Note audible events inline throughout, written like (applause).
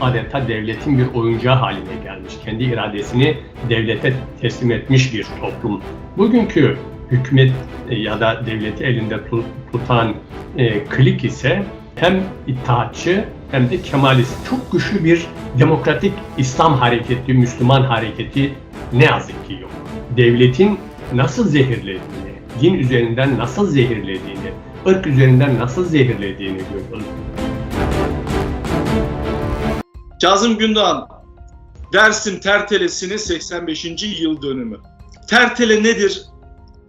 adeta devletin bir oyuncağı haline gelmiş. Kendi iradesini devlete teslim etmiş bir toplum. Bugünkü hükümet e, ya da devleti elinde tu- tutan e, klik ise hem itaatçı hem de kemalist çok güçlü bir demokratik İslam hareketi, Müslüman hareketi ne yazık ki yok. Devletin nasıl zehirlediğini, din üzerinden nasıl zehirlediğini, ırk üzerinden nasıl zehirlediğini görüyoruz. Kazım Gündoğan, Dersim Tertelesi'nin 85. yıl dönümü. Tertele nedir?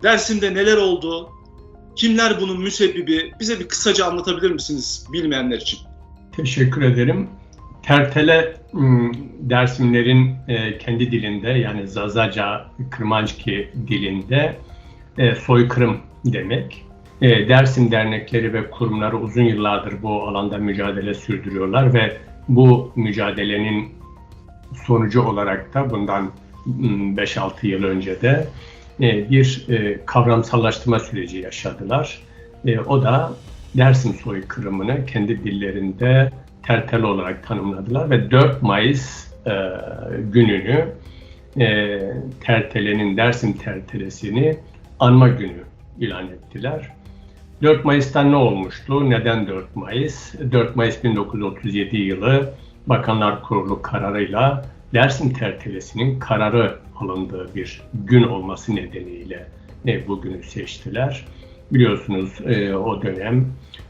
Dersim'de neler oldu? Kimler bunun müsebbibi? Bize bir kısaca anlatabilir misiniz bilmeyenler için? Teşekkür ederim. Tertele hmm, Dersimlerin e, kendi dilinde yani Zazaca, Kırmançki dilinde e, soykırım demek. E, Dersim dernekleri ve kurumları uzun yıllardır bu alanda mücadele sürdürüyorlar ve bu mücadelenin sonucu olarak da bundan hmm, 5-6 yıl önce de e, bir e, kavramsallaştırma süreci yaşadılar. E, O da Dersim soykırımını kendi dillerinde tertele olarak tanımladılar ve 4 Mayıs gününü tertelenin Dersim tertelesini anma günü ilan ettiler. 4 Mayıs'ta ne olmuştu? Neden 4 Mayıs? 4 Mayıs 1937 yılı Bakanlar Kurulu kararıyla Dersim tertelesinin kararı alındığı bir gün olması nedeniyle e, bugünü seçtiler. Biliyorsunuz e, o dönem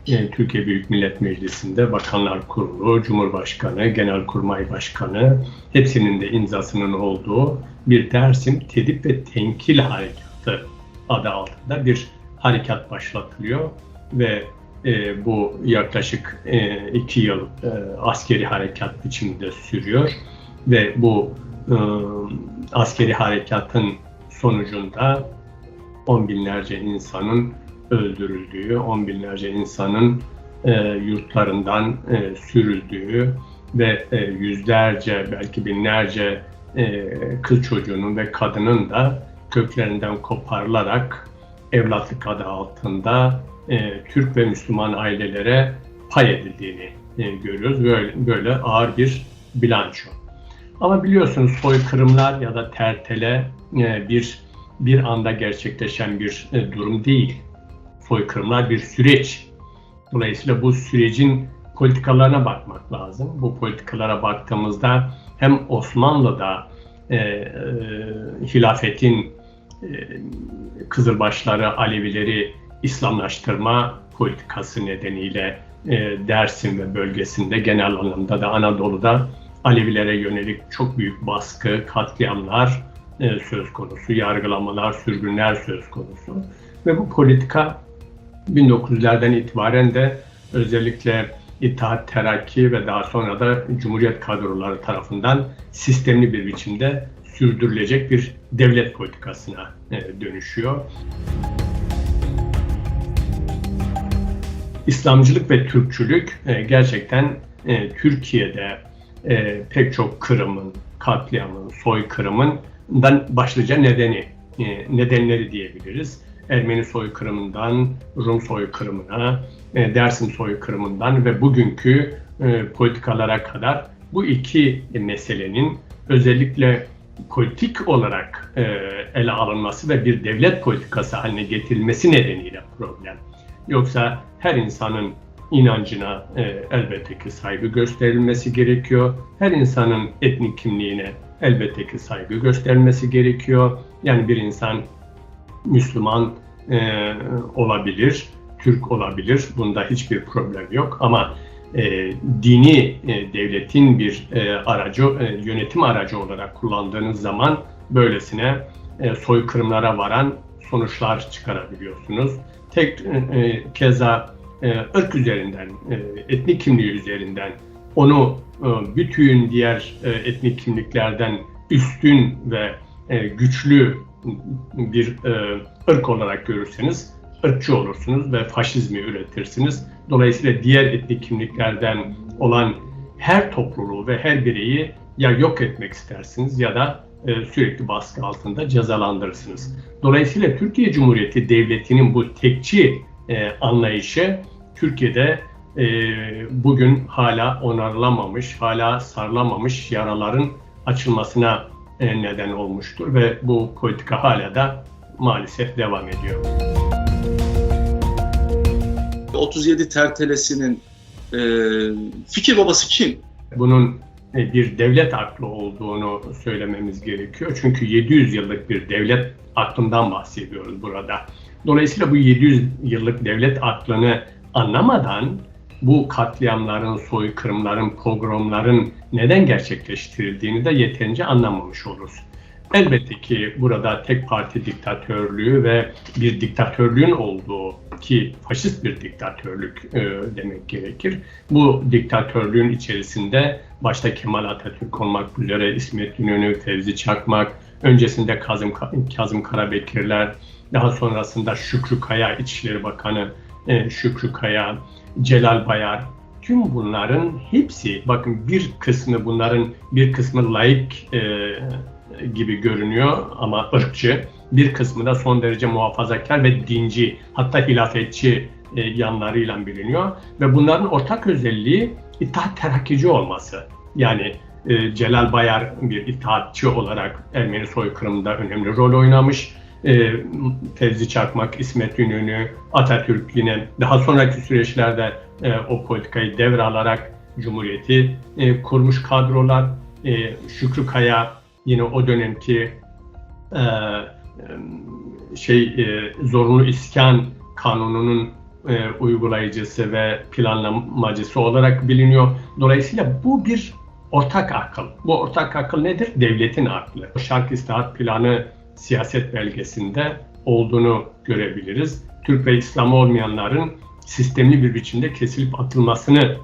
e, Türkiye Büyük Millet Meclisi'nde Bakanlar Kurulu, Cumhurbaşkanı, Genelkurmay Başkanı hepsinin de imzasının olduğu bir Dersim Tedip ve Tenkil Harekatı adı altında bir harekat başlatılıyor ve e, bu yaklaşık e, iki yıl e, askeri harekat biçiminde sürüyor ve bu e, askeri harekatın sonucunda on binlerce insanın öldürüldüğü, on binlerce insanın e, yurtlarından e, sürüldüğü ve e, yüzlerce belki binlerce e, kız çocuğunun ve kadının da köklerinden koparılarak evlatlık adı altında e, Türk ve Müslüman ailelere pay edildiğini e, görüyoruz. Böyle, böyle ağır bir bilanço. Ama biliyorsunuz soykırımlar ya da tertele e, bir bir anda gerçekleşen bir e, durum değil. Soykırımlar bir süreç. Dolayısıyla bu sürecin politikalarına bakmak lazım. Bu politikalara baktığımızda hem Osmanlı'da e, e, hilafetin Kızılbaşları, Alevileri İslamlaştırma politikası nedeniyle e, Dersim ve bölgesinde genel anlamda da Anadolu'da Alevilere yönelik çok büyük baskı, katliamlar e, söz konusu, yargılamalar, sürgünler söz konusu. Ve bu politika 1900'lerden itibaren de özellikle İttihat Terakki ve daha sonra da Cumhuriyet kadroları tarafından sistemli bir biçimde sürdürülecek bir devlet politikasına e, dönüşüyor. İslamcılık ve Türkçülük e, gerçekten e, Türkiye'de pek çok kırımın, katliamın, soykırımından başlıca nedeni, nedenleri diyebiliriz. Ermeni soykırımından, Rum soykırımına, Dersim soykırımından ve bugünkü politikalara kadar bu iki meselenin özellikle politik olarak e, ele alınması ve bir devlet politikası haline getirilmesi nedeniyle problem. Yoksa her insanın inancına e, elbette ki saygı gösterilmesi gerekiyor. Her insanın etnik kimliğine elbette ki saygı gösterilmesi gerekiyor. Yani bir insan Müslüman e, olabilir, Türk olabilir. Bunda hiçbir problem yok ama e, dini e, devletin bir e, aracı, e, yönetim aracı olarak kullandığınız zaman böylesine e, soykırımlara varan sonuçlar çıkarabiliyorsunuz. Tek e, keza e, ırk üzerinden, e, etnik kimliği üzerinden onu e, bütün diğer e, etnik kimliklerden üstün ve e, güçlü bir e, ırk olarak görürseniz ırkçı olursunuz ve faşizmi üretirsiniz. Dolayısıyla diğer etnik kimliklerden olan her topluluğu ve her bireyi ya yok etmek istersiniz ya da e, sürekli baskı altında cezalandırırsınız. Dolayısıyla Türkiye Cumhuriyeti Devleti'nin bu tekçi e, anlayışı Türkiye'de e, bugün hala onarılamamış, hala sarılamamış yaraların açılmasına e, neden olmuştur ve bu politika hala da maalesef devam ediyor. 37 tertelesinin e, fikir babası kim? Bunun e, bir devlet aklı olduğunu söylememiz gerekiyor. Çünkü 700 yıllık bir devlet aklından bahsediyoruz burada. Dolayısıyla bu 700 yıllık devlet aklını anlamadan bu katliamların, soykırımların, pogromların neden gerçekleştirildiğini de yeterince anlamamış oluruz. Elbette ki burada tek parti diktatörlüğü ve bir diktatörlüğün olduğu ki faşist bir diktatörlük e, demek gerekir. Bu diktatörlüğün içerisinde başta Kemal Atatürk olmak üzere İsmet İnönü, Fevzi Çakmak, öncesinde Kazım, Kazım Karabekirler, daha sonrasında Şükrü Kaya, İçişleri Bakanı e, Şükrü Kaya, Celal Bayar, tüm bunların hepsi, bakın bir kısmı bunların bir kısmı laik e, gibi görünüyor ama ırkçı, bir kısmı da son derece muhafazakar ve dinci, hatta hilafetçi e, yanlarıyla biliniyor. Ve bunların ortak özelliği İttihat Terakkici olması. Yani e, Celal Bayar bir itaatçı olarak Ermeni soykırımında önemli rol oynamış. E, Fevzi Çakmak, İsmet İnönü, Atatürk yine daha sonraki süreçlerde e, o politikayı devralarak Cumhuriyeti e, kurmuş kadrolar. E, Şükrü Kaya yine o dönemki e, şey e, zorunlu iskan kanununun e, uygulayıcısı ve planlamacısı olarak biliniyor. Dolayısıyla bu bir ortak akıl. Bu ortak akıl nedir? Devletin aklı. Şark İstihat Planı siyaset belgesinde olduğunu görebiliriz. Türk ve İslam olmayanların sistemli bir biçimde kesilip atılmasını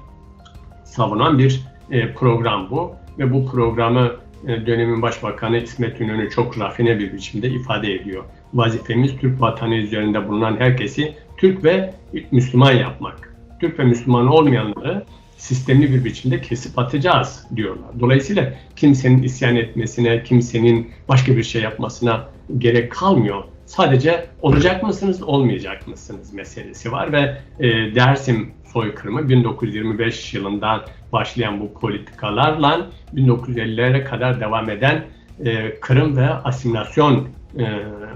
savunan bir e, program bu. Ve bu programı e, dönemin başbakanı İsmet İnönü çok rafine bir biçimde ifade ediyor. Vazifemiz Türk vatanı üzerinde bulunan herkesi Türk ve Müslüman yapmak. Türk ve Müslüman olmayanları sistemli bir biçimde kesip atacağız diyorlar. Dolayısıyla kimsenin isyan etmesine, kimsenin başka bir şey yapmasına gerek kalmıyor. Sadece olacak mısınız, olmayacak mısınız meselesi var ve e, Dersim soykırımı 1925 yılından başlayan bu politikalarla 1950'lere kadar devam eden e, Kırım ve asimilasyon e,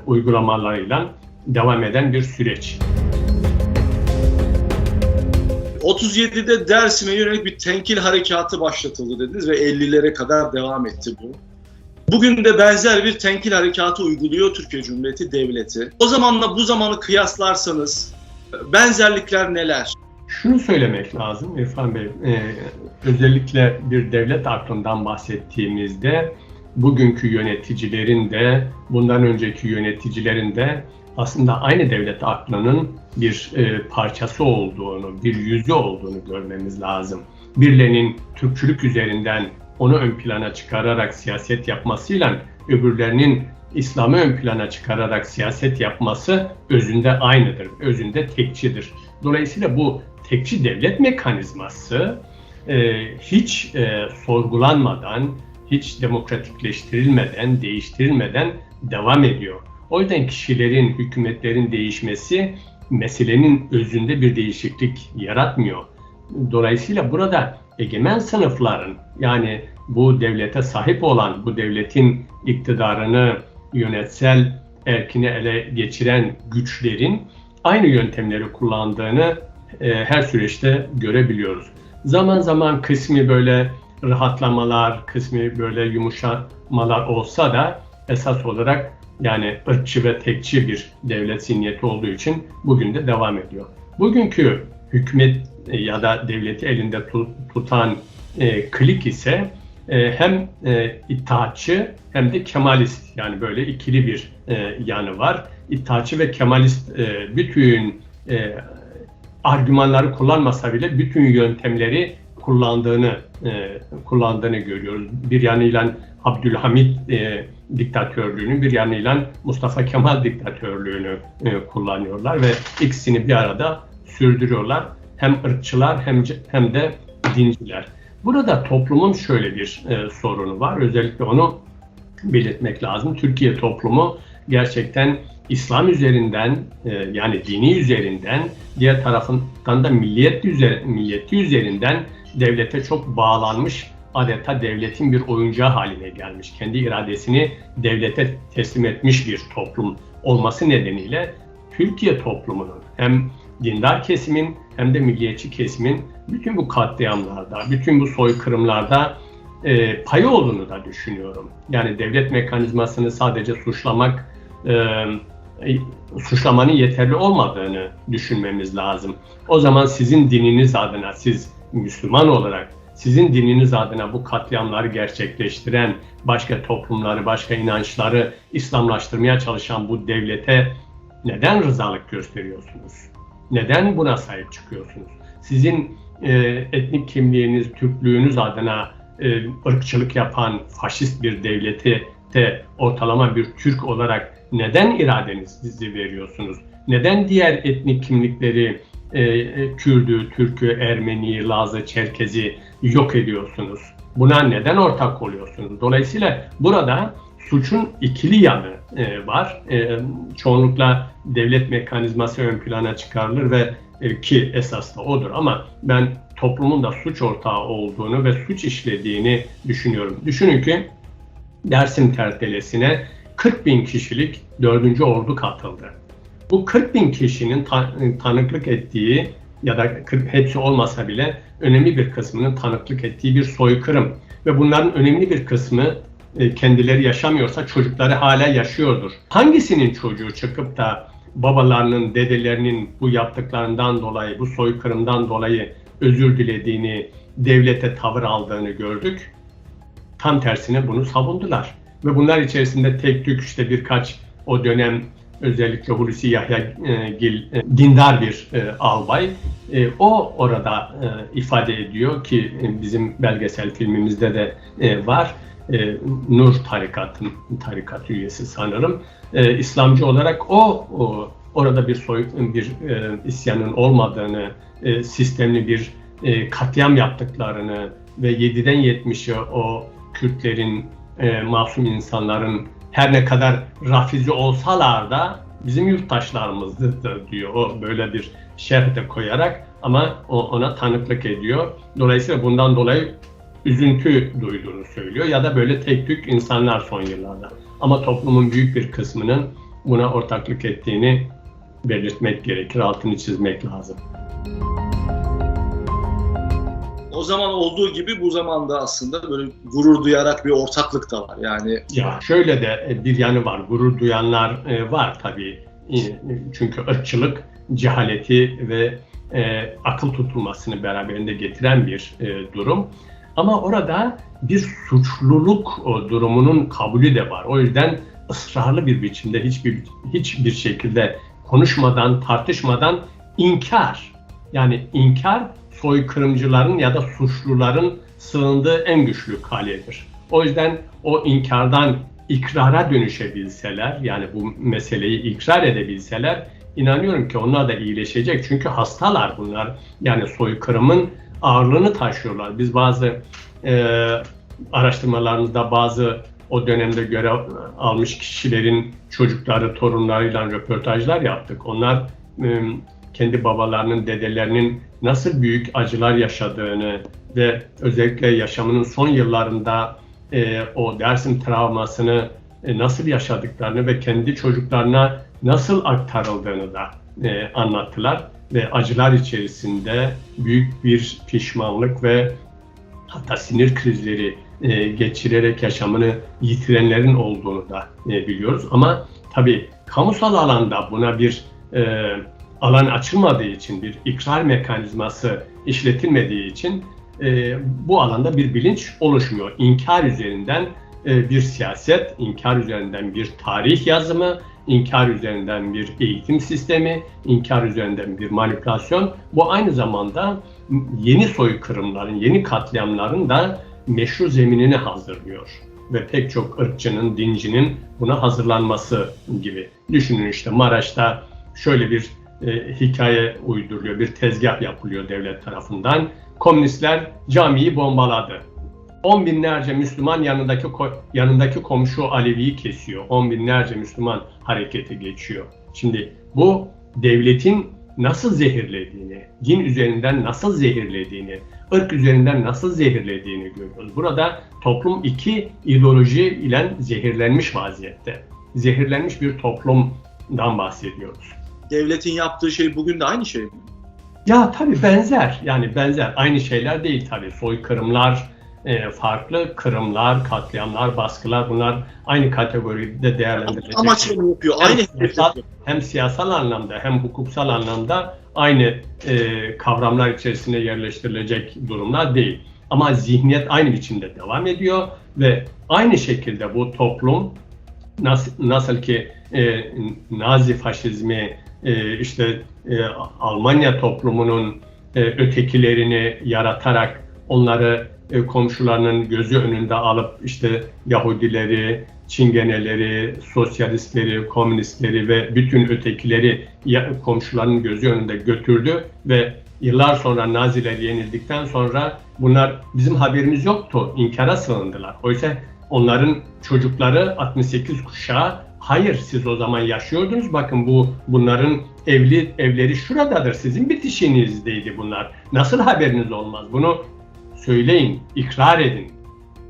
uygulamalarıyla devam eden bir süreç. 37'de Dersim'e yönelik bir tenkil harekatı başlatıldı dediniz ve 50'lere kadar devam etti bu. Bugün de benzer bir tenkil harekatı uyguluyor Türkiye Cumhuriyeti Devleti. O zamanla bu zamanı kıyaslarsanız benzerlikler neler? Şunu söylemek lazım İrfan Bey, e, özellikle bir devlet aklından bahsettiğimizde bugünkü yöneticilerin de bundan önceki yöneticilerin de aslında aynı devlet aklının bir e, parçası olduğunu, bir yüzü olduğunu görmemiz lazım. Birilerinin Türkçülük üzerinden onu ön plana çıkararak siyaset yapmasıyla öbürlerinin İslam'ı ön plana çıkararak siyaset yapması özünde aynıdır, özünde tekçidir. Dolayısıyla bu tekçi devlet mekanizması e, hiç e, sorgulanmadan, hiç demokratikleştirilmeden, değiştirilmeden devam ediyor. O yüzden kişilerin, hükümetlerin değişmesi meselenin özünde bir değişiklik yaratmıyor. Dolayısıyla burada egemen sınıfların yani bu devlete sahip olan, bu devletin iktidarını yönetsel erkini ele geçiren güçlerin aynı yöntemleri kullandığını e, her süreçte görebiliyoruz. Zaman zaman kısmi böyle rahatlamalar, kısmi böyle yumuşamalar olsa da esas olarak yani ırkçı ve tekçi bir devlet zihniyeti olduğu için bugün de devam ediyor. Bugünkü hükümet ya da devleti elinde tutan e, klik ise e, hem e, itaatçı hem de kemalist yani böyle ikili bir e, yanı var. İtaatçı ve kemalist e, bütün e, argümanları kullanmasa bile bütün yöntemleri kullandığını e, kullandığını görüyoruz. Bir yanıyla Abdülhamit e, diktatörlüğünü bir yanıyla Mustafa Kemal diktatörlüğünü e, kullanıyorlar ve ikisini bir arada sürdürüyorlar. Hem ırkçılar hem hem de dinciler. Burada toplumun şöyle bir e, sorunu var. Özellikle onu belirtmek lazım. Türkiye toplumu gerçekten İslam üzerinden e, yani dini üzerinden diğer tarafından da milliyet üzeri, milliyeti üzerinden devlete çok bağlanmış adeta devletin bir oyuncağı haline gelmiş. Kendi iradesini devlete teslim etmiş bir toplum olması nedeniyle Türkiye toplumunun hem dindar kesimin hem de milliyetçi kesimin bütün bu katliamlarda, bütün bu soykırımlarda e, payı olduğunu da düşünüyorum. Yani devlet mekanizmasını sadece suçlamak, e, suçlamanın yeterli olmadığını düşünmemiz lazım. O zaman sizin dininiz adına, siz Müslüman olarak sizin dininiz adına bu katliamları gerçekleştiren, başka toplumları, başka inançları İslamlaştırmaya çalışan bu devlete neden rızalık gösteriyorsunuz? Neden buna sahip çıkıyorsunuz? Sizin e, etnik kimliğiniz, Türklüğünüz adına e, ırkçılık yapan faşist bir devleti de ortalama bir Türk olarak neden iradenizi veriyorsunuz? Neden diğer etnik kimlikleri e, Kürdü, Türkü, Ermeni, Lazı, Çerkezi yok ediyorsunuz? Buna neden ortak oluyorsunuz? Dolayısıyla burada suçun ikili yanı e, var. E, çoğunlukla devlet mekanizması ön plana çıkarılır ve e, ki esas da odur ama ben toplumun da suç ortağı olduğunu ve suç işlediğini düşünüyorum. Düşünün ki Dersim tertelesine 40 bin kişilik 4. ordu katıldı. Bu 40 bin kişinin tanıklık ettiği ya da 40, hepsi olmasa bile önemli bir kısmının tanıklık ettiği bir soykırım ve bunların önemli bir kısmı e, kendileri yaşamıyorsa çocukları hala yaşıyordur. Hangisinin çocuğu çıkıp da babalarının, dedelerinin bu yaptıklarından dolayı, bu soykırımdan dolayı özür dilediğini, devlete tavır aldığını gördük. Tam tersine bunu savundular. Ve bunlar içerisinde tek tük işte birkaç o dönem özellikle Hulusi Yahya e, Gil e, dindar bir e, albay. E, o orada e, ifade ediyor ki e, bizim belgesel filmimizde de e, var. E, Nur tarikatın tarikat üyesi sanırım. E, İslamcı olarak o, o orada bir soy bir e, isyanın olmadığını, e, sistemli bir e, katliam yaptıklarını ve 7'den 70'e o Kürtlerin, e, masum insanların her ne kadar rafizi olsalar da bizim yurttaşlarımızdır diyor. O böyle bir şerh koyarak ama o, ona tanıklık ediyor. Dolayısıyla bundan dolayı üzüntü duyduğunu söylüyor ya da böyle tek tük insanlar son yıllarda. Ama toplumun büyük bir kısmının buna ortaklık ettiğini belirtmek gerekir, altını çizmek lazım. O zaman olduğu gibi bu zamanda aslında böyle gurur duyarak bir ortaklık da var. Yani ya şöyle de e, bir yanı var. Gurur duyanlar e, var tabii. E, çünkü ırkçılık, cehaleti ve e, akıl tutulmasını beraberinde getiren bir e, durum. Ama orada bir suçluluk o durumunun kabulü de var. O yüzden ısrarlı bir biçimde hiçbir hiçbir şekilde konuşmadan, tartışmadan inkar. Yani inkar soykırımcıların ya da suçluların sığındığı en güçlü kaledir. O yüzden o inkardan ikrara dönüşebilseler, yani bu meseleyi ikrar edebilseler, inanıyorum ki onlar da iyileşecek. Çünkü hastalar bunlar. Yani soykırımın ağırlığını taşıyorlar. Biz bazı e, araştırmalarımızda bazı o dönemde görev almış kişilerin çocukları, torunlarıyla röportajlar yaptık. Onlar e, kendi babalarının, dedelerinin nasıl büyük acılar yaşadığını ve özellikle yaşamının son yıllarında e, o Dersim travmasını e, nasıl yaşadıklarını ve kendi çocuklarına nasıl aktarıldığını da e, anlattılar ve acılar içerisinde büyük bir pişmanlık ve hatta sinir krizleri e, geçirerek yaşamını yitirenlerin olduğunu da e, biliyoruz. Ama tabii kamusal alanda buna bir e, alan açılmadığı için, bir ikrar mekanizması işletilmediği için e, bu alanda bir bilinç oluşmuyor. İnkar üzerinden e, bir siyaset, inkar üzerinden bir tarih yazımı, inkar üzerinden bir eğitim sistemi, inkar üzerinden bir manipülasyon. Bu aynı zamanda yeni soykırımların, yeni katliamların da meşru zeminini hazırlıyor. Ve pek çok ırkçının, dincinin buna hazırlanması gibi. Düşünün işte Maraş'ta şöyle bir e, hikaye uyduruluyor, bir tezgah yapılıyor devlet tarafından. Komünistler camiyi bombaladı. on binlerce Müslüman yanındaki yanındaki komşu Alevi'yi kesiyor. On binlerce Müslüman harekete geçiyor. Şimdi bu devletin nasıl zehirlediğini, din üzerinden nasıl zehirlediğini, ırk üzerinden nasıl zehirlediğini görüyoruz. Burada toplum iki ideoloji ile zehirlenmiş vaziyette. Zehirlenmiş bir toplumdan bahsediyoruz. Devletin yaptığı şey bugün de aynı şey mi? Ya tabii benzer. Yani benzer. Aynı şeyler değil tabii. Soykırımlar e, farklı, kırımlar, katliamlar, baskılar bunlar aynı kategoride değerlendirilecek. Amaçla mı yapıyor? Hem Aynı siyasal, hedef hem siyasal anlamda hem hukuksal anlamda aynı e, kavramlar içerisine yerleştirilecek durumlar değil. Ama zihniyet aynı biçimde devam ediyor ve aynı şekilde bu toplum nasıl, nasıl ki e, Nazi faşizmi e, işte e, Almanya toplumunun e, ötekilerini yaratarak onları e, komşularının gözü önünde alıp işte Yahudileri, Çingeneleri, sosyalistleri, komünistleri ve bütün ötekileri komşularının gözü önünde götürdü ve yıllar sonra Naziler yenildikten sonra bunlar bizim haberimiz yoktu, inkara sığındılar. Oysa onların çocukları 68 kuşağı hayır siz o zaman yaşıyordunuz bakın bu bunların evli evleri şuradadır sizin bitişinizdeydi bunlar. Nasıl haberiniz olmaz? Bunu söyleyin, ikrar edin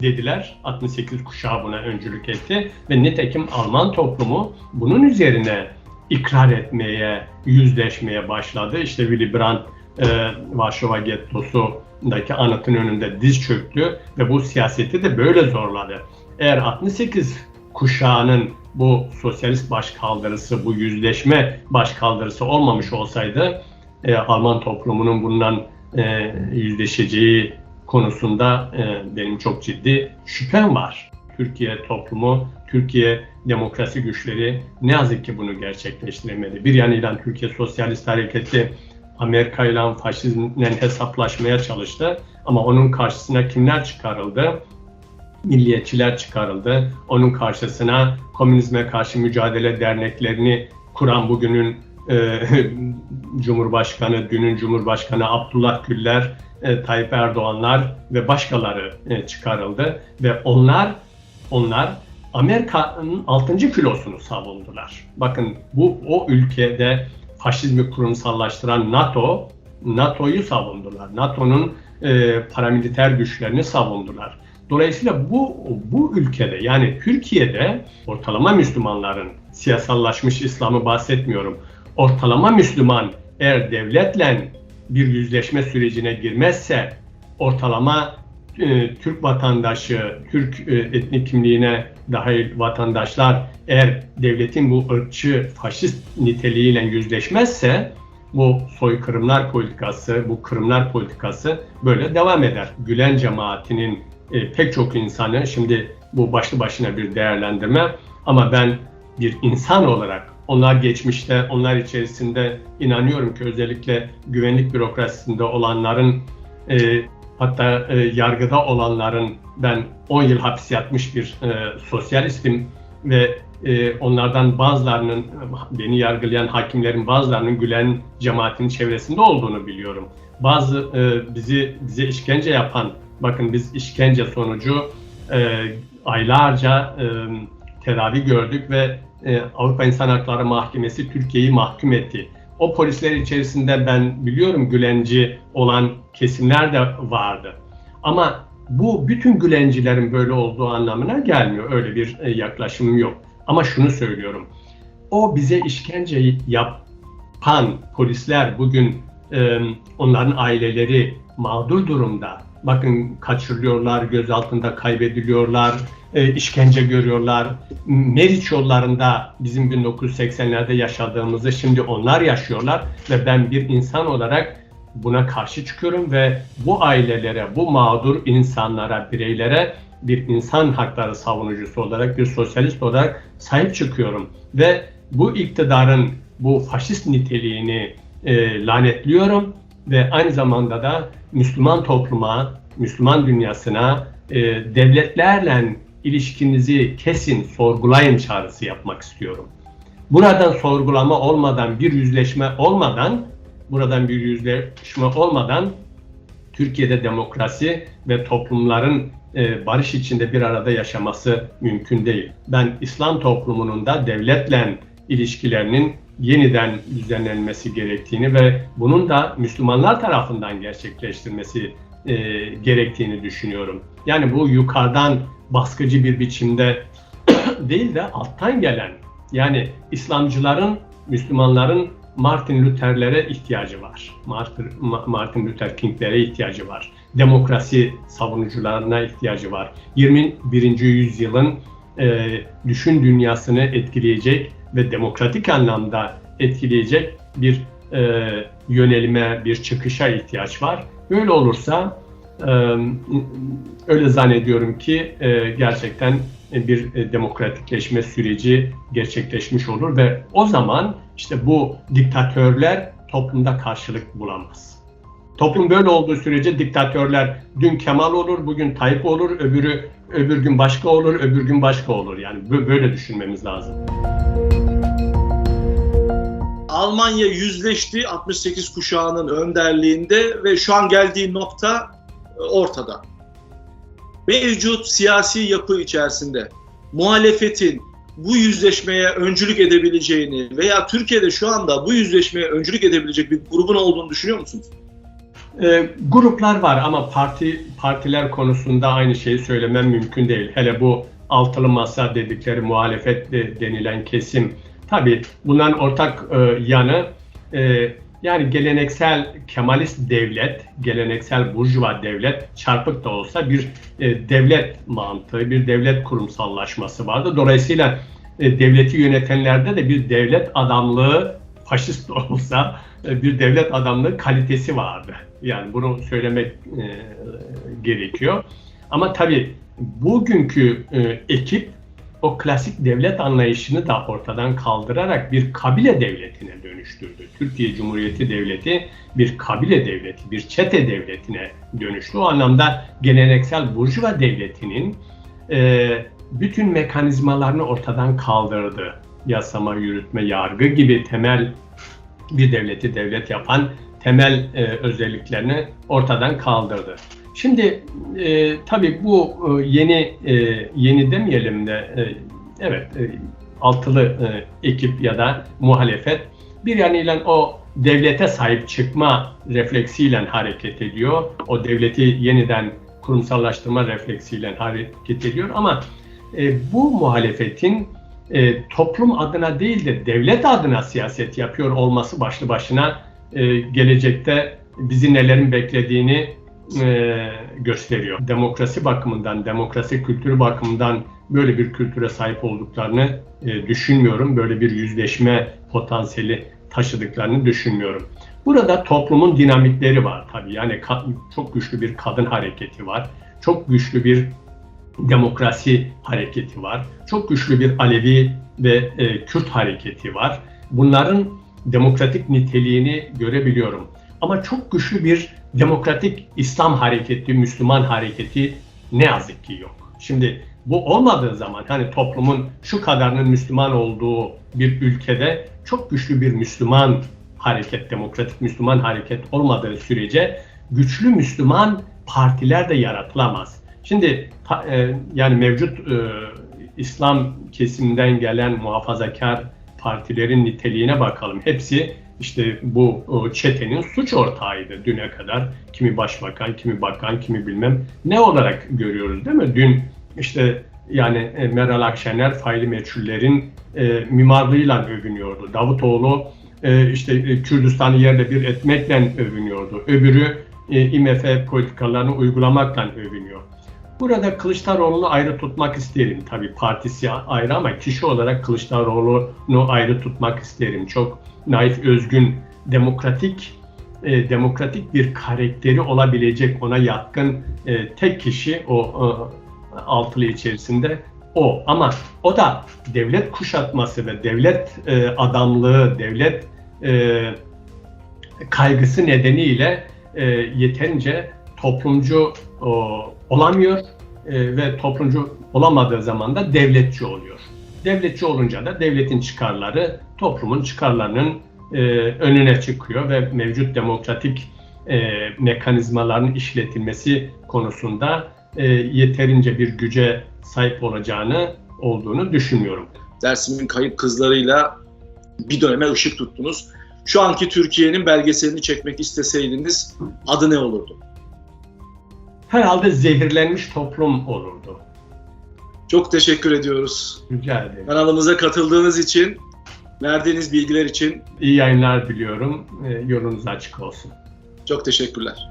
dediler. 68 kuşağı buna öncülük etti ve nitekim Alman toplumu bunun üzerine ikrar etmeye, yüzleşmeye başladı. İşte Willy Brandt e, Varşova Gettosu'ndaki anıtın önünde diz çöktü ve bu siyaseti de böyle zorladı. Eğer 68 kuşağının bu sosyalist başkaldırısı, bu yüzleşme başkaldırısı olmamış olsaydı e, Alman toplumunun bundan e, yüzleşeceği konusunda e, benim çok ciddi şüphem var. Türkiye toplumu, Türkiye demokrasi güçleri ne yazık ki bunu gerçekleştiremedi. Bir yanıyla Türkiye Sosyalist Hareketi Amerika ile faşizmle hesaplaşmaya çalıştı ama onun karşısına kimler çıkarıldı? Milliyetçiler çıkarıldı. Onun karşısına komünizme karşı mücadele derneklerini kuran bugünün e, (laughs) Cumhurbaşkanı, dünün Cumhurbaşkanı Abdullah Güller, e, Tayyip Erdoğanlar ve başkaları e, çıkarıldı ve onlar onlar Amerika'nın 6. filosunu savundular. Bakın bu o ülkede faşizmi kurumsallaştıran NATO, NATO'yu savundular. NATO'nun e, paramiliter güçlerini savundular. Dolayısıyla bu bu ülkede yani Türkiye'de ortalama Müslümanların siyasallaşmış İslam'ı bahsetmiyorum. Ortalama Müslüman eğer devletle bir yüzleşme sürecine girmezse ortalama e, Türk vatandaşı, Türk e, etnik kimliğine dahil vatandaşlar eğer devletin bu ırkçı, faşist niteliğiyle yüzleşmezse bu soykırımlar politikası, bu kırımlar politikası böyle devam eder. Gülen cemaatinin e, pek çok insanı şimdi bu başlı başına bir değerlendirme ama ben bir insan olarak onlar geçmişte, onlar içerisinde inanıyorum ki özellikle güvenlik bürokrasisinde olanların e, hatta e, yargıda olanların ben 10 yıl hapis yatmış bir e, sosyalistim ve e, onlardan bazılarının beni yargılayan hakimlerin bazılarının Gülen cemaatinin çevresinde olduğunu biliyorum. Bazı e, bizi bize işkence yapan bakın biz işkence sonucu e, aylarca e, tedavi gördük ve e, Avrupa İnsan Hakları Mahkemesi Türkiye'yi mahkum etti. O polisler içerisinde ben biliyorum Gülenci olan kesimler de vardı. Ama bu bütün Gülencilerin böyle olduğu anlamına gelmiyor. Öyle bir e, yaklaşımım yok. Ama şunu söylüyorum. O bize işkence yapan polisler bugün e, onların aileleri mağdur durumda. Bakın kaçırılıyorlar, gözaltında kaybediliyorlar, e, işkence görüyorlar. Meriç yollarında bizim 1980'lerde yaşadığımızı şimdi onlar yaşıyorlar ve ben bir insan olarak buna karşı çıkıyorum ve bu ailelere, bu mağdur insanlara, bireylere bir insan hakları savunucusu olarak, bir sosyalist olarak sahip çıkıyorum. Ve bu iktidarın bu faşist niteliğini e, lanetliyorum ve aynı zamanda da Müslüman topluma, Müslüman dünyasına e, devletlerle ilişkinizi kesin, sorgulayın çağrısı yapmak istiyorum. Buradan sorgulama olmadan, bir yüzleşme olmadan, buradan bir yüzleşme olmadan Türkiye'de demokrasi ve toplumların e, barış içinde bir arada yaşaması mümkün değil. Ben İslam toplumunun da devletle ilişkilerinin yeniden düzenlenmesi gerektiğini ve bunun da Müslümanlar tarafından gerçekleştirmesi e, gerektiğini düşünüyorum. Yani bu yukarıdan baskıcı bir biçimde (coughs) değil de alttan gelen yani İslamcıların, Müslümanların Martin Luther'lere ihtiyacı var. Martin, Martin Luther King'lere ihtiyacı var. Demokrasi savunucularına ihtiyacı var. 21. yüzyılın e, düşün dünyasını etkileyecek ve demokratik anlamda etkileyecek bir e, yönelime, bir çıkışa ihtiyaç var. Böyle olursa e, öyle zannediyorum ki e, gerçekten bir demokratikleşme süreci gerçekleşmiş olur ve o zaman işte bu diktatörler toplumda karşılık bulamaz. Toplum böyle olduğu sürece diktatörler dün Kemal olur, bugün Tayyip olur, öbürü öbür gün başka olur, öbür gün başka olur. Yani böyle düşünmemiz lazım. Almanya yüzleşti 68 kuşağının önderliğinde ve şu an geldiği nokta e, ortada. Mevcut siyasi yapı içerisinde muhalefetin bu yüzleşmeye öncülük edebileceğini veya Türkiye'de şu anda bu yüzleşmeye öncülük edebilecek bir grubun olduğunu düşünüyor musunuz? E, gruplar var ama parti partiler konusunda aynı şeyi söylemem mümkün değil. Hele bu altılı masa dedikleri muhalefet de, denilen kesim. Tabii bunların ortak e, yanı e, yani geleneksel Kemalist devlet, geleneksel burjuva devlet çarpık da olsa bir e, devlet mantığı, bir devlet kurumsallaşması vardı. Dolayısıyla e, devleti yönetenlerde de bir devlet adamlığı faşist olsa e, bir devlet adamlığı kalitesi vardı. Yani bunu söylemek e, gerekiyor. Ama tabii bugünkü e, ekip o klasik devlet anlayışını da ortadan kaldırarak bir kabile devletine dönüştürdü. Türkiye Cumhuriyeti Devleti bir kabile devleti, bir çete devletine dönüştü. O anlamda geleneksel Burjuva devletinin e, bütün mekanizmalarını ortadan kaldırdı. Yasama, yürütme, yargı gibi temel bir devleti devlet yapan temel e, özelliklerini ortadan kaldırdı. Şimdi e, tabii bu e, yeni e, yeni demeyelim de e, evet e, altılı e, ekip ya da muhalefet bir yanıyla o devlete sahip çıkma refleksiyle hareket ediyor. O devleti yeniden kurumsallaştırma refleksiyle hareket ediyor ama e, bu muhalefetin e, toplum adına değil de devlet adına siyaset yapıyor olması başlı başına e, gelecekte bizi nelerin beklediğini e, gösteriyor. Demokrasi bakımından, demokrasi kültürü bakımından böyle bir kültüre sahip olduklarını e, düşünmüyorum. Böyle bir yüzleşme potansiyeli taşıdıklarını düşünmüyorum. Burada toplumun dinamikleri var tabii. Yani çok güçlü bir kadın hareketi var. Çok güçlü bir demokrasi hareketi var. Çok güçlü bir Alevi ve e, Kürt hareketi var. Bunların demokratik niteliğini görebiliyorum. Ama çok güçlü bir demokratik İslam hareketi, Müslüman hareketi ne yazık ki yok. Şimdi bu olmadığı zaman hani toplumun şu kadarının Müslüman olduğu bir ülkede çok güçlü bir Müslüman hareket, demokratik Müslüman hareket olmadığı sürece güçlü Müslüman partiler de yaratılamaz. Şimdi e, yani mevcut e, İslam kesiminden gelen muhafazakar partilerin niteliğine bakalım. Hepsi işte bu çetenin suç ortağıydı düne kadar. Kimi başbakan, kimi bakan, kimi bilmem ne olarak görüyoruz değil mi? Dün işte yani e, Meral Akşener faili meçhullerin e, mimarlığıyla övünüyordu. Davutoğlu e, işte e, Kürdistan'ı yerle bir etmekle övünüyordu. Öbürü e, IMF politikalarını uygulamakla övünüyor. Burada Kılıçdaroğlu'nu ayrı tutmak isterim. Tabii partisi ayrı ama kişi olarak Kılıçdaroğlu'nu ayrı tutmak isterim. Çok naif, özgün, demokratik e, demokratik bir karakteri olabilecek ona yatkın e, tek kişi o e, altılı içerisinde o. Ama o da devlet kuşatması ve devlet e, adamlığı, devlet e, kaygısı nedeniyle e, yeterince toplumcu o, olamıyor e, ve toplumcu olamadığı zaman da devletçi oluyor. Devletçi olunca da devletin çıkarları toplumun çıkarlarının e, önüne çıkıyor ve mevcut demokratik e, mekanizmaların işletilmesi konusunda yeterince bir güce sahip olacağını olduğunu düşünmüyorum. Dersim'in kayıp kızlarıyla bir döneme ışık tuttunuz. Şu anki Türkiye'nin belgeselini çekmek isteseydiniz adı ne olurdu? Herhalde zehirlenmiş toplum olurdu. Çok teşekkür ediyoruz. Rica ederim. Kanalımıza katıldığınız için, verdiğiniz bilgiler için İyi yayınlar diliyorum. E, yolunuz açık olsun. çok teşekkürler.